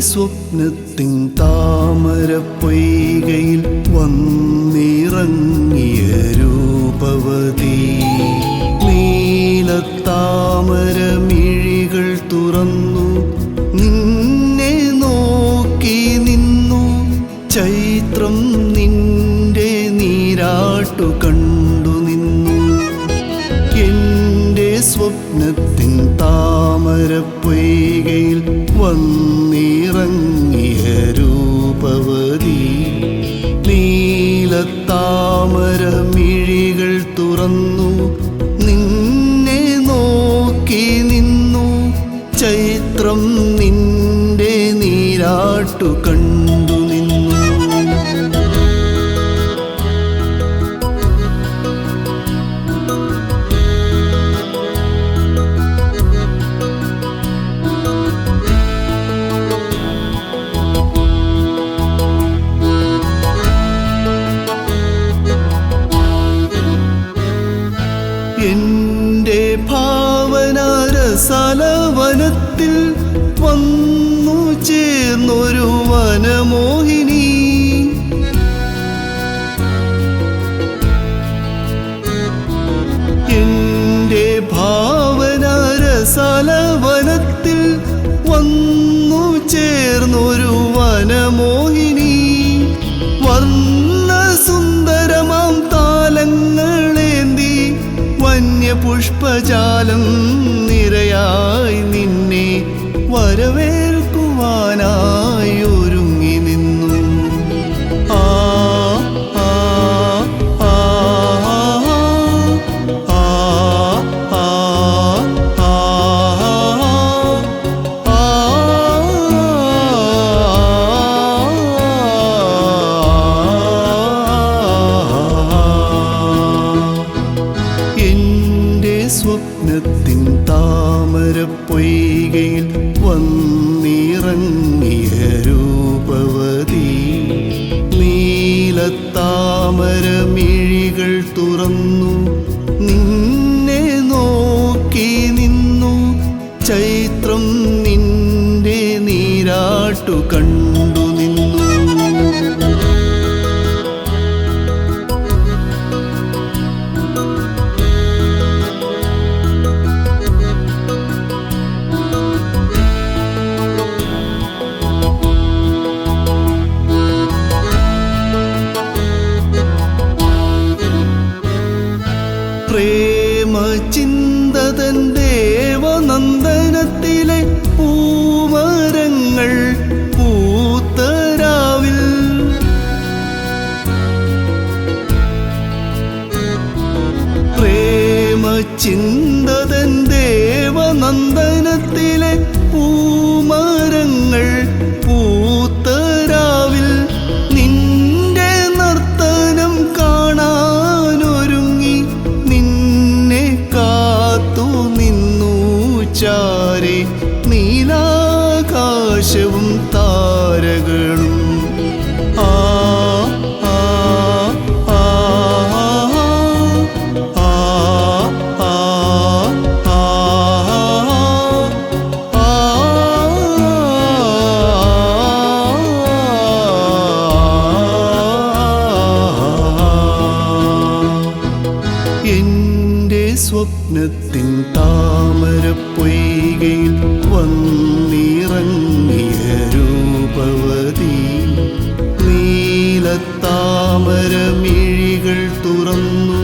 സ്വപ്നത്തിൻ താമര പൊയ്കയിൽ വന്നിറങ്ങിയ രൂപവതി. നീലത്താമര മിഴികൾ തുറന്നു നിന്നെ നോക്കി നിന്നു. ചൈത്രം നിന്റെ നീരാട്ടു കണ്ടു നിന്നു. എന്റെ സ്വപ്നത്തിൻ താമര നീലത്താമര മിഴികൾ തുറന്നു നിന്നെ നോക്കി നിന്നു. ചൈത്രം നിന്റെ നീരാട്ടു കണ്ടു ഭാവനാരസലവനത്തിൽ വന്നു ചേർന്നൊരു വനമോഹിനി. എന്റെ വനത്തിൽ വന്നു ചേർന്നൊരു വനമോഹിനി. വർണ സുന്ദരമാം താലങ്ങളേന്തി വന്യപുഷ്പജാലം നിരയായി വരവേൽക്കുവാനായി സ്വപ്നത്തിൻ താമര പൊയ്കയിൽ വന്നിറങ്ങിയ രൂപവതി. നീലത്താമര മിഴികൾ തുറന്നു നിന്നെ നോക്കി നിന്നു. ചൈത്രം നിന്റെ നീരാട്ടു കണ്ടു. പ്രേമ ചിന്തതൻ ദേവനന്ദനത്തിലെ പൂമരങ്ങൾ പൂത്തരാവിൽ പ്രേമ ചിന്തതൻ ദേവനന്ദനത്തിലെ പൂമരങ്ങൾ സ്വപ്നത്തിൻ താമര പൊയ്കയിൽ വന്നിറങ്ങിയ രൂപവതി. നീലത്താമര മിഴികൾ തുറന്നു